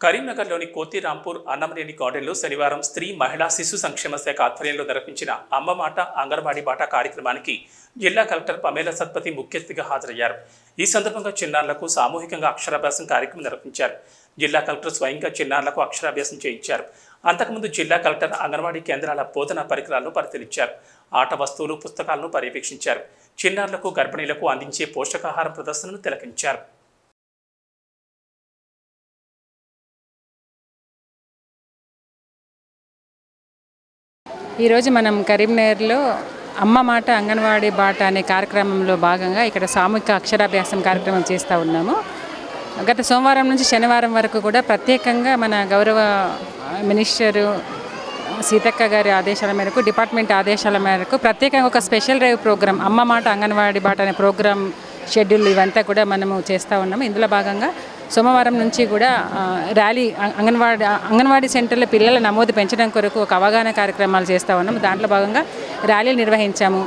కరీంనగర్లోని కోతిరాంపూర్ అన్నమనేని గార్డెన్లో శనివారం స్త్రీ మహిళా శిశు సంక్షేమ శాఖ ఆధ్వర్యంలో నిర్వహించిన అమ్మ మాట అంగన్వాడీ బాట కార్యక్రమానికి జిల్లా కలెక్టర్ పమేల సత్పతి ముఖ్య అతిథిగా హాజరయ్యారు. ఈ సందర్భంగా చిన్నారులకు సామూహికంగా అక్షరాభ్యాసం కార్యక్రమం నిర్వహించారు. జిల్లా కలెక్టర్ స్వయంగా చిన్నారులకు అక్షరాభ్యాసం చేయించారు. అంతకుముందు జిల్లా కలెక్టర్ అంగన్వాడీ కేంద్రాల బోధనా పరికరాలను పరిశీలించారు. ఆట వస్తువులు పుస్తకాలను పర్యవేక్షించారు. చిన్నారులకు గర్భిణీలకు అందించే పోషకాహార ప్రదర్శనను తిలకించారు. ఈరోజు మనం కరీంనగర్లో అమ్మ మాట అంగన్వాడీ బాట అనే కార్యక్రమంలో భాగంగా ఇక్కడ సామూహిక అక్షరాభ్యాసం కార్యక్రమం చేస్తూ ఉన్నాము. గత సోమవారం నుంచి శనివారం వరకు కూడా ప్రత్యేకంగా మన గౌరవ మినిస్టరు సీతక్క గారి ఆదేశాల మేరకు డిపార్ట్మెంట్ ఆదేశాల మేరకు ప్రత్యేకంగా ఒక స్పెషల్ డ్రైవ్ ప్రోగ్రామ్ అమ్మ మాట అంగన్వాడీ బాట అనే ప్రోగ్రామ్ షెడ్యూల్ ఇవంతా కూడా మనము చేస్తూ ఉన్నాము. ఇందులో భాగంగా సోమవారం నుంచి కూడా ర్యాలీ అంగన్వాడీ అంగన్వాడీ సెంటర్లో పిల్లల నమోదు పెంచడం కొరకు ఒక అవగాహన కార్యక్రమాలు చేస్తూ ఉన్నాము. దాంట్లో భాగంగా ర్యాలీలు నిర్వహించాము.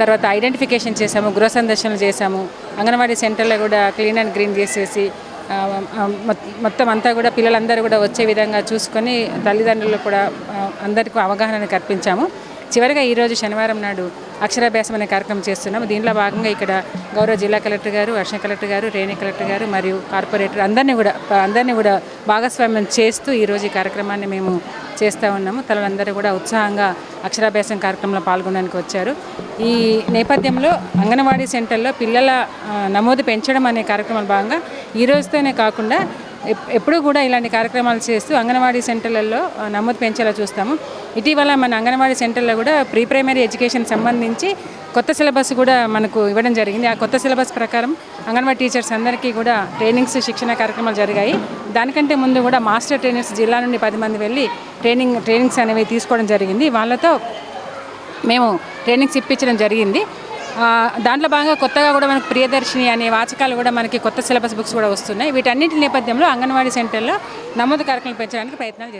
తర్వాత ఐడెంటిఫికేషన్ చేసాము గృహ సందర్శనలు చేసాము అంగన్వాడీ సెంటర్లో కూడా క్లీన్ అండ్ గ్రీన్ చేసేసి మొత్తం అంతా కూడా పిల్లలందరూ కూడా వచ్చే విధంగా చూసుకొని తల్లిదండ్రులు కూడా అందరికీ అవగాహన కల్పించాము. చివరిగా ఈరోజు శనివారం నాడు అక్షరాభ్యాసం అనే కార్యక్రమం చేస్తున్నాము. దీనిలో భాగంగా ఇక్కడ గౌరవ జిల్లా కలెక్టర్ గారు వర్ష కలెక్టర్ గారు రేణి కలెక్టర్ గారు మరియు కార్పొరేటర్ అందరినీ కూడా అందరినీ కూడా భాగస్వామ్యం చేస్తూ ఈరోజు ఈ కార్యక్రమాన్ని మేము చేస్తూ ఉన్నాము. తల్లందరూ కూడా ఉత్సాహంగా అక్షరాభ్యాసం కార్యక్రమంలో పాల్గొనడానికి వచ్చారు. ఈ నేపథ్యంలో అంగన్వాడీ సెంటర్లో పిల్లల నమోదు పెంచడం అనే కార్యక్రమంలో భాగంగా ఈ రోజుతోనే కాకుండా ఎప్పుడూ కూడా ఇలాంటి కార్యక్రమాలు చేస్తూ అంగన్వాడీ సెంటర్లలో నమోదు పెంచేలా చూస్తాము. ఇటీవల మన అంగన్వాడీ సెంటర్లో కూడా ప్రీ ప్రైమరీ ఎడ్యుకేషన్ సంబంధించి కొత్త సిలబస్ కూడా మనకు ఇవ్వడం జరిగింది. ఆ కొత్త సిలబస్ ప్రకారం అంగన్వాడీ టీచర్స్ అందరికీ కూడా ట్రైనింగ్స్ శిక్షణ కార్యక్రమాలు జరిగాయి. దానికంటే ముందు కూడా మాస్టర్ ట్రైనర్స్ జిల్లా నుండి పది మంది వెళ్ళి ట్రైనింగ్ ట్రైనింగ్స్ అనేవి తీసుకోవడం జరిగింది. వాళ్ళతో మేము ట్రైనింగ్స్ ఇప్పించడం జరిగింది. దాంట్లో భాగంగా కొత్తగా కూడా మనకు ప్రియదర్శిని అనే వాచకాలు కూడా మనకి కొత్త సిలబస్ బుక్స్ కూడా వస్తున్నాయి. వీటన్నిటి నేపథ్యంలో అంగన్వాడీ సెంటర్లో నమోదు కార్యక్రమాలు పెంచడానికి ప్రయత్నాలు